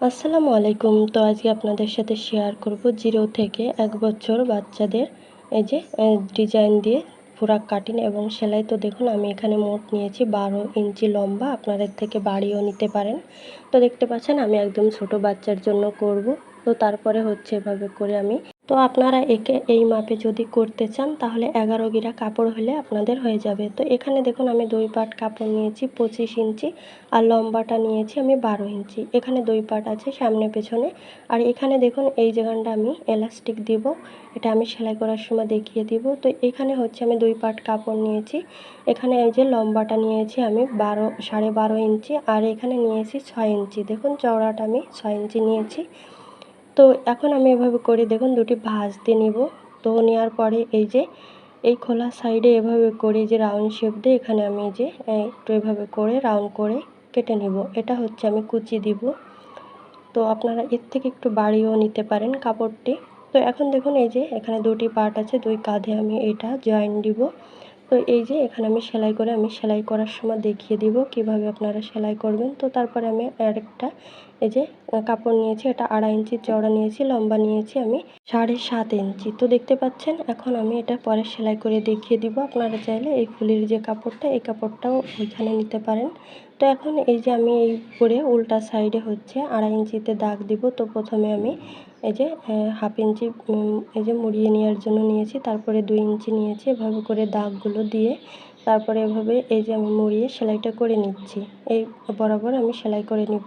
আসসালামু আলাইকুম। তো আজকে আপনাদের সাথে শেয়ার করব জিরো থেকে এক বছর বাচ্চাদের এই যে ডিজাইন দিয়ে ফ্রক কাটিং এবং সেলাই। তো দেখুন, আমি এখানে মোট নিয়েছি বারো ইঞ্চি লম্বা। আপনাদের থেকে বাড়িও নিতে পারেন। তো দেখতে পাচ্ছেন, আমি একদম ছোট বাচ্চার জন্য করব। তো তারপরে হচ্ছে এভাবে করে আমি তো আপনারা একে, এই মাপে যদি করতে চান, তাহলে এগারো গিরা কাপড় হলে আপনাদের হয়ে যাবে। তো এখানে দেখুন, আমি দুই পাট কাপড় নিয়েছি, পঁচিশ ইঞ্চি, আর লম্বাটা নিয়েছি আমি বারো ইঞ্চি। এখানে দুই পাট আছে, সামনে, পেছনে। আর এখানে দেখুন, এই জায়গাটা আমি এলাস্টিক দিব, এটা আমি সেলাই করার সময় দেখিয়ে দিব। তো এখানে হচ্ছে, আমি দুই পাট কাপড় নিয়েছি। এখানে এই যে লম্বাটা নিয়েছি আমি বারো, সাড়ে বারো ইঞ্চি, আর এখানে নিয়েছি ছয় ইঞ্চি। দেখুন, চওড়াটা আমি ছয় ইঞ্চি নিয়েছি। তো এখন আমি এভাবে করে দেখুন দুটি ভাঁজ দিয়ে নিব। তো নেওয়ার পরে এই যে, এই খোলা সাইডে এভাবে করে যে রাউন্ড শেপ দিয়ে এখানে আমি যে একটু এভাবে করে রাউন্ড করে কেটে নিব। এটা হচ্ছে আমি কুচি দিব। তো আপনারা এর থেকে একটু বাড়িয়েও নিতে পারেন কাপড়টি। তো এখন দেখুন এই যে, এখানে দুটি পার্ট আছে, দুই কাঁধে আমি এটা জয়েন দিব। তো এই যে এখানে আমি সেলাই করে আমি সেলাই করার সময় দেখিয়ে দিব কীভাবে আপনারা সেলাই করবেন। তো তারপরে আমি আরেকটা এই যে কাপড় নিয়েছি, এটা আড়াই ইঞ্চি চওড়া নিয়েছি, লম্বা নিয়েছি আমি সাড়ে সাত ইঞ্চি। তো দেখতে পাচ্ছেন, এখন আমি এটা পরে সেলাই করে দেখিয়ে দিব। আপনারা চাইলে এই ফুলের যে কাপড়টা, এই কাপড়টাও ওইখানে নিতে পারেন। তো এখন এই যে আমি এই করে উল্টা সাইডে হচ্ছে আড়াই ইঞ্চিতে দাগ দিব। তো প্রথমে আমি এই যে হাফ ইঞ্চি এই যে মুড়িয়ে নেওয়ার জন্য নিয়েছি। তারপরে দুই ইঞ্চি নিয়েছি এভাবে করে দাগগুলো দিয়ে। তারপরে এভাবে এই যে আমি মুড়িয়ে সেলাইটা করে নিচ্ছি। এই বরাবর আমি সেলাই করে নিব।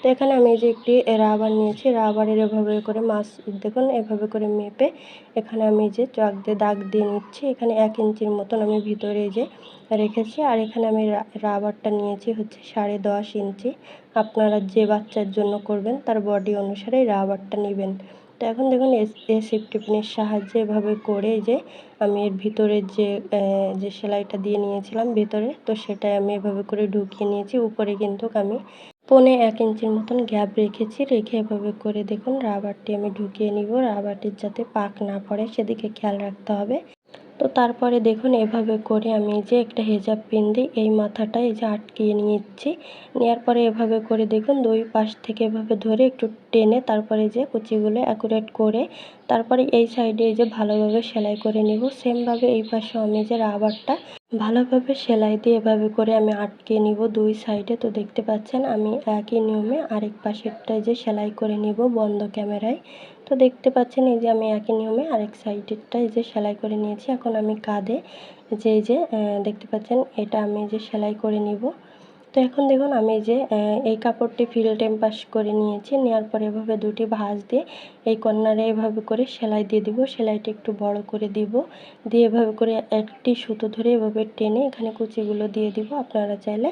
তো এখানে আমি যে একটি রাবার নিয়েছি, রাবারের এভাবে করে মাছ, দেখুন, এভাবে করে মেপে এখানে আমি যে চক দিয়ে দাগ দিয়ে নিচ্ছি। এখানে এক ইঞ্চির মতন আমি ভিতরে যে রেখেছি আর এখানে আমি রাবারটা নিয়েছি হচ্ছে সাড়ে দশ ইঞ্চি। আপনারা যে বাচ্চার জন্য করবেন তার বডি অনুসারে রাবারটা নেবেন। তো এখন দেখুন এ সেফটি পিনের সাহায্যে এভাবে করে যে আমি এর ভিতরে যে যে সেলাইটা দিয়ে নিয়েছিলাম ভিতরে, তো সেটাই আমি এভাবে করে ঢুকিয়ে নিয়েছি। উপরে কিন্তু আমি পনে এক ইঞ্চির মতন গ্যাপ রেখেছি, রেখে এভাবে করে দেখুন, রাবারটি আমি ঢুকিয়ে নিব। রাবারটির যাতে পাক না পড়ে, সেদিকে খেয়াল রাখতে হবে। তো তারপরে দেখুন, এভাবে করে আমি যে একটা হেজাব পিন দিই এই মাথাটা এই যে আটকিয়ে নিয়েছি। নেওয়ার পরে এভাবে করে দেখুন, দুই পাশ থেকে এভাবে ধরে একটু টেনে তারপরে যে কুচিগুলো অ্যাকুরেট করে তারপরে এই সাইডে এই যে ভালোভাবে সেলাই করে নিব। সেমভাবে এই পাশে আমি যে রাবারটা ভালোভাবে সেলাই দিয়ে এভাবে করে আমি আটকে নিব দুই সাইডে তো দেখতে পাচ্ছেন, আমি একই নিয়মে আরেক পাশেরটায় যে সেলাই করে নিব বন্ধ ক্যামেরায়। তো দেখতে পাচ্ছেন, এই যে আমি একই নিয়মে আরেক সাইডেরটা এই যে সেলাই করে নিয়েছি। এখন আমি কাঁধে যে, এই যে দেখতে পাচ্ছেন, এটা আমি যে সেলাই করে নিব। তো এখন দেখুন, আমি যে এই কাপড়টি ফিল টেম্পাস করে নিয়েছি। নেওয়ার পরে এভাবে দুটি ভাঁজ দিয়ে এই কর্নারে এভাবে করে সেলাই দিয়ে দিব। সেলাইটা একটু বড় করে দিব। দিয়ে এভাবে করে একটি সুতো ধরে এভাবে টেনে এখানে কুচিগুলো দিয়ে দিব। আপনারা চাইলে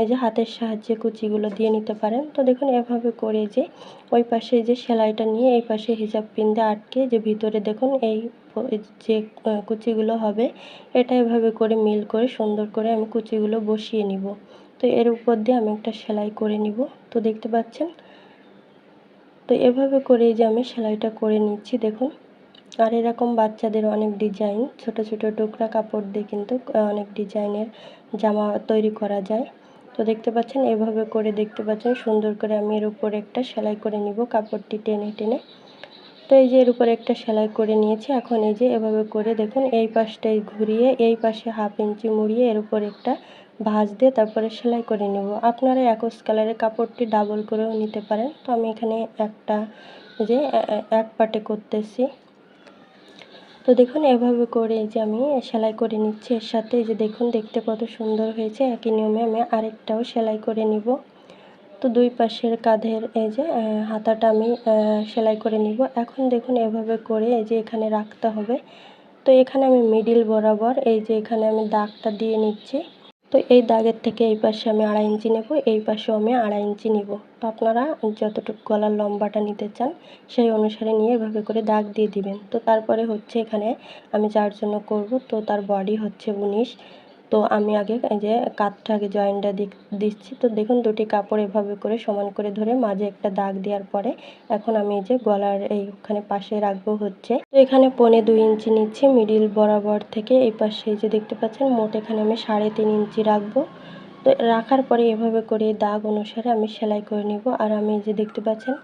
এই যে হাতের সাহায্যে কুচিগুলো দিয়ে নিতে পারেন। তো দেখুন এভাবে করে যে ওই পাশে যে সেলাইটা নিয়ে এই পাশে হিজাব পিন আটকে যে ভিতরে দেখুন এই যে কুচিগুলো হবে, এটা এভাবে করে মিল করে সুন্দর করে আমি কুচিগুলো বসিয়ে নিব। তো এর উপর দিয়ে আমি একটা সেলাই করে নিব। তো দেখতে পাচ্ছেন? তো এভাবে করে যে আমি সেলাইটা করে নিচ্ছি, দেখুন। আর এরকম বাচ্চাদের অনেক ডিজাইন, ছোট ছোট টুকরা কাপড় দিয়ে কিন্তু অনেক ডিজাইনের জামা তৈরি করা যায়। তো দেখতে পাচ্ছেন, এভাবে করে দেখতে পাচ্ছেন, সুন্দর করে আমি এর উপরে একটা সেলাই করে নিব কাপড়টি টেনে টেনে। তো এই যে এর উপরে একটা সেলাই করে নিয়েছি, এখন এই যে এভাবে করে দেখুন, এই পাশটাই ঘুরিয়ে, এই পাশে হাফ ইঞ্চি মুড়িয়ে এর উপর একটা ভাঁজ দিয়ে তারপরে সেলাই করে নেব। আপনারা একস কালারের কাপড়টি ডাবল করেও নিতে পারেন। তো আমি এখানে একটা যে এক পাটে করতেছি। তো দেখুন, এভাবে করে যে আমি সেলাই করে নিচ্ছি। এর সাথে যে দেখুন, দেখতে কত সুন্দর হয়েছে। একই নিয়মে আমি আরেকটাও সেলাই করে নিব। তো দুই পাশের কাঁধের এই যে হাতাটা আমি সেলাই করে নিব। এখন দেখুন, এভাবে করে এই যে এখানে রাখতে হবে। তো এখানে আমি মিডিল বরাবর এই যে এখানে আমি দাগটা দিয়ে নিচ্ছি। তো এই দাগের থেকে এই পাশে আমি আড়াই ইঞ্চি নেব, এই পাশেও আমি আড়াই ইঞ্চি নিব। তো আপনারা যতটুকু গলার লম্বাটা নিতে চান, সেই অনুসারে নিয়ে এভাবে করে দাগ দিয়ে দিবেন। তো তারপরে হচ্ছে এখানে আমি যার জন্য করব, তো তার বডি হচ্ছে উনিশ। তো আমি আগে এই যে কাতটা আগে জয়েনটা দিচ্ছি। তো দেখুন, দুটি কাপড় এভাবে করে সমান করে ধরে মাঝে একটা দাগ দেওয়ার পরে এখন আমি এই যে গলার এইখানে পাশে রাখব হচ্ছে। তো এখানে পনে দুই ইঞ্চি নিচ্ছি মিডিল বরাবর থেকে এই পাশে যে দেখতে পাচ্ছেন, মোট এখানে আমি সাড়ে তিন ইঞ্চি রাখব। তো রাখার পরে এভাবে করে দাগ অনুসারে আমি সেলাই করে নিব। আর আমি যে দেখতে পাচ্ছেন,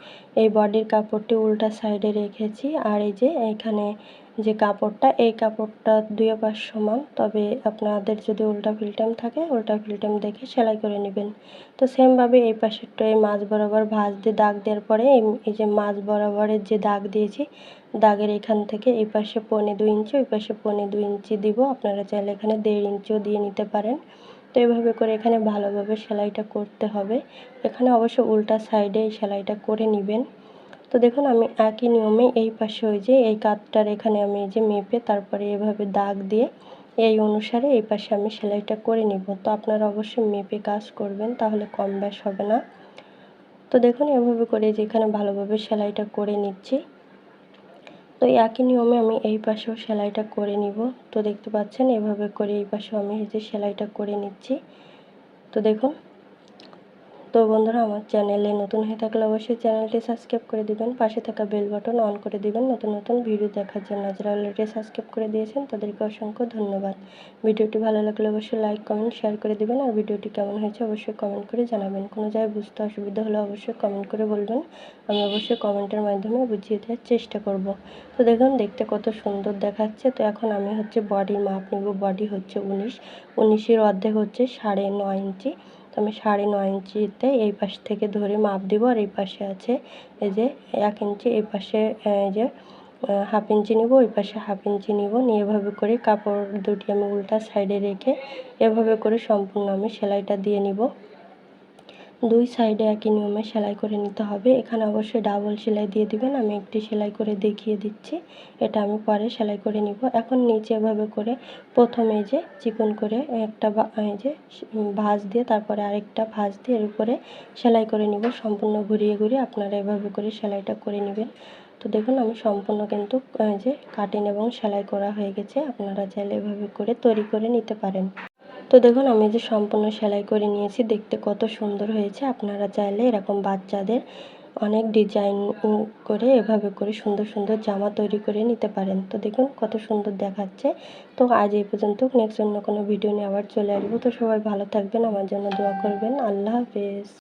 এই বডির কাপড়টি উল্টা সাইডে রেখেছি। আর এই যে এখানে যে কাপড়টা, এই কাপড়টা দুই পাশ সমান। তবে আপনাদের যদি উল্টা ফিল্টাম থাকে, উল্টা ফিল্টাম দেখে সেলাই করে নেবেন। তো সেমভাবে এই পাশেরটা এই মাছ বরাবর ভাঁজ দিয়ে দাগ দেওয়ার পরে এই যে মাছ বরাবরের যে দাগ দিয়েছি, দাগের এখান থেকে এই পাশে পনে দুই ইঞ্চি, ওই পাশে পনে দুই ইঞ্চি দিব। আপনারা চাইলে এখানে দেড় ইঞ্চিও দিয়ে নিতে পারেন। তো এভাবে করে এখানে ভালোভাবে সেলাইটা করতে হবে। এখানে অবশ্য উল্টা সাইডে এই সেলাইটা করে নেবেন। তো দেখুন, আমি একই নিয়মে এই পাশে ওই যে এই কাতটার এখানে আমি এই যে মেপে তারপরে এভাবে দাগ দিয়ে এই অনুসারে এই পাশে আমি সেলাইটা করে নিব। তো আপনারা অবশ্যই মেপে কাজ করবেন, তাহলে কম ব্যাস হবে না। তো দেখুন, এভাবে করে যেখানে ভালোভাবে সেলাইটা করে নিচ্ছি। তো এই একই নিয়মে আমি এই পাশেও সেলাইটা করে নিব। তো দেখতে পাচ্ছেন, এভাবে করে এই পাশেও আমি এই যে সেলাইটা করে নিচ্ছি। তো দেখুন তো বন্ধুরা, আমার চ্যানেলে নতুন হয়ে থাকলে অবশ্যই চ্যানেলটি সাবস্ক্রাইব করে দিবেন, পাশে থাকা বেল বাটন অন করে দিবেন। নতুন নতুন ভিডিও দেখার জন্য যারা অলরেডি সাবস্ক্রাইব করে দিয়েছেন, তাদেরকে অসংখ্য ধন্যবাদ। ভিডিওটি ভালো লাগলে অবশ্যই লাইক কমেন্ট শেয়ার করে দিবেন আর ভিডিওটি কেমন হয়েছে অবশ্যই কমেন্ট করে জানাবেন। কোনো জায়গায় বুঝতে অসুবিধা হলে অবশ্যই কমেন্ট করে বলবেন, আমি অবশ্যই কমেন্টের মাধ্যমে বুঝিয়ে দেওয়ার চেষ্টা করব। তো দেখুন, দেখতে কত সুন্দর দেখাচ্ছে। তো এখন আমি হচ্ছে বডির মাপ নেব। বডি হচ্ছে উনিশ, উনিশের অর্ধেক হচ্ছে সাড়ে নয় ইঞ্চি। তো আমি সাড়ে নয় ইঞ্চিতে এই পাশ থেকে ধরে মাপ দিব আর এই পাশে আছে এই যে এক ইঞ্চি, এই পাশে এই যে হাফ ইঞ্চি নিব, ওই পাশে হাফ ইঞ্চি নিব। নিয়ে এভাবে করে কাপড় দুটি আমি উল্টা সাইডে রেখে এভাবে করে সম্পূর্ণ আমি সেলাইটা দিয়ে নিব। দুই সাইডে একই নিয়মে সেলাই করে নিতে হবে। এখানে অবশ্যই ডাবল সেলাই দিয়ে দিবেন। আমি একটি সেলাই করে দেখিয়ে দিচ্ছি। এটা আমি পরে সেলাই করে নিব। এখন নিচে এভাবে করে প্রথমে যে চিকন করে একটা এই যে ভাঁজ দিয়ে তারপরে আরেকটা ভাঁজ দিয়ে এর উপরে সেলাই করে নিব। সম্পূর্ণ ঘুরিয়ে ঘুরিয়ে আপনারা এভাবে করে সেলাইটা করে নেবেন। তো দেখুন, আমি সম্পূর্ণ কিন্তু যে কাটিং এবং সেলাই করা হয়ে গেছে। আপনারা চাইলে এভাবে করে তৈরি করে নিতে পারেন। তো দেখুন, আমি যে সম্পূর্ণ সেলাই করে নিয়েছি, দেখতে কত সুন্দর হয়েছে। আপনারা চাইলে এরকম বাচ্চাদের অনেক ডিজাইন করে, এভাবে করে সুন্দর সুন্দর জামা তৈরি করে নিতে পারেন। তো দেখুন, কত সুন্দর দেখাচ্ছে। তো আজ এই পর্যন্ত নেক্সট অন্য কোনো ভিডিও নিয়ে আবার চলে আসব। তো সবাই ভালো থাকবেন, আমার জন্য দোয়া করবেন। আল্লাহ হাফেজ।